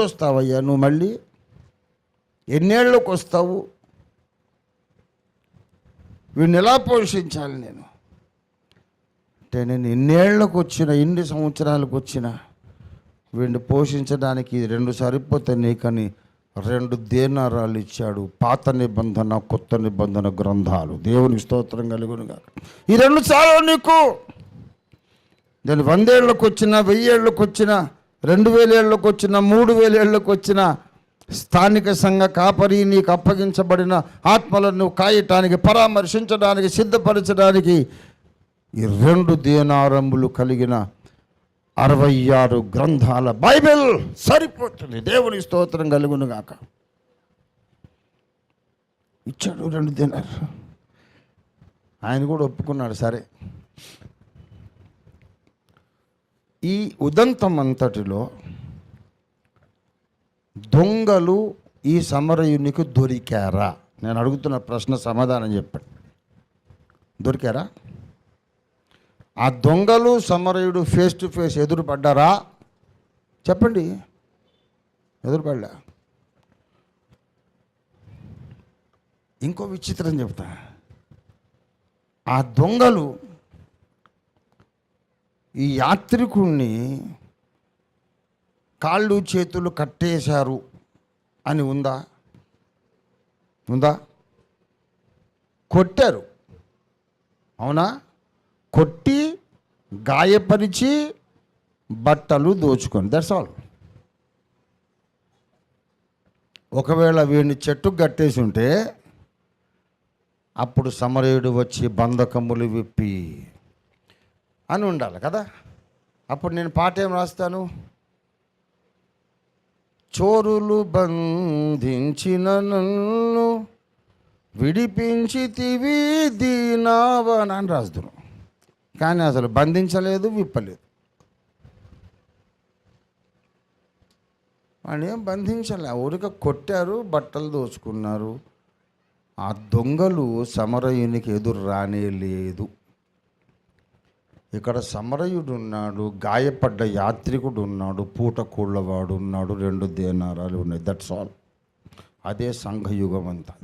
వస్తావయ్యా నువ్వు మళ్ళీ ఎన్నేళ్ళకి వస్తావు వీడిని ఎలా పోషించాలి నేను? అంటే నేను ఎన్నేళ్ళకు వచ్చిన ఎన్ని సంవత్సరాలకు వచ్చిన వీడిని పోషించడానికి రెండు సరిపోతే నీకని రెండు దేనారాలు ఇచ్చాడు. పాత నిబంధన కొత్త నిబంధన గ్రంథాలు. దేవునికి స్తోత్రం కలుగునుగా ఈ రెండు చాలు నీకు. నేను వందేళ్ళకు వచ్చిన వెయ్యేళ్ళకు వచ్చిన రెండు వేలేళ్ళకు వచ్చిన మూడు వేలేళ్ళకు వచ్చిన స్థానిక సంఘ కాపరి నీకు అప్పగించబడిన ఆత్మలను నువ్వు కాయటానికి పరామర్శించడానికి సిద్ధపరచడానికి ఈ రెండు దేనారంభులు కలిగిన అరవై ఆరు గ్రంథాల బైబిల్ సరిపోతుంది. దేవుని స్తోత్రం కలుగును గాక. ఇచ్చాడు రెండు దినారు ఆయన కూడా ఒప్పుకున్నాడు సరే. ఈ ఉదంతం అంతటిలో దొంగలు ఈ సమరయునికి దొరికారా? నేను అడుగుతున్న ప్రశ్న సమాధానం చెప్పండి. దొరికారా? ఆ దొంగలు సమరయుడు ఫేస్ టు ఫేస్ ఎదురుపడ్డారా? చెప్పండి. ఎదురుపడ్డా? ఇంకో విచిత్రం చెప్తా. ఆ దొంగలు ఈ యాత్రికుణ్ణి కాళ్ళు చేతులు కట్టేశారు అని ఉందా? ఉందా? కొట్టారు. అవునా? కొట్టి గాయపరిచి బట్టలు దోచుకొని. దట్స్ ఆల్ ఒకవేళ వీడిని చెట్టు కట్టేసి ఉంటే అప్పుడు సమరయుడు వచ్చి బంధకములు విప్పి అని ఉండాలి కదా? అప్పుడు నేను పాట ఏం రాస్తాను? చోరులు బంధించిన నన్ను విడిపించి తివి దీనావన అని రాస్తున్నాను. కానీ అసలు బంధించలేదు విప్పలేదు. వాళ్ళు ఏం బంధించలే. ఊరిక కొట్టారు బట్టలు దోచుకున్నారు. ఆ దొంగలు సమరయునికి ఎదురు రానే లేదు ఇక్కడ సమరయుడు ఉన్నాడు గాయపడ్డ యాత్రికుడు ఉన్నాడు పూట కూళ్ళవాడు ఉన్నాడు రెండు దేనారాలు ఉన్నాయి. దట్స్ ఆల్ అదే సంఘయుగం అంతా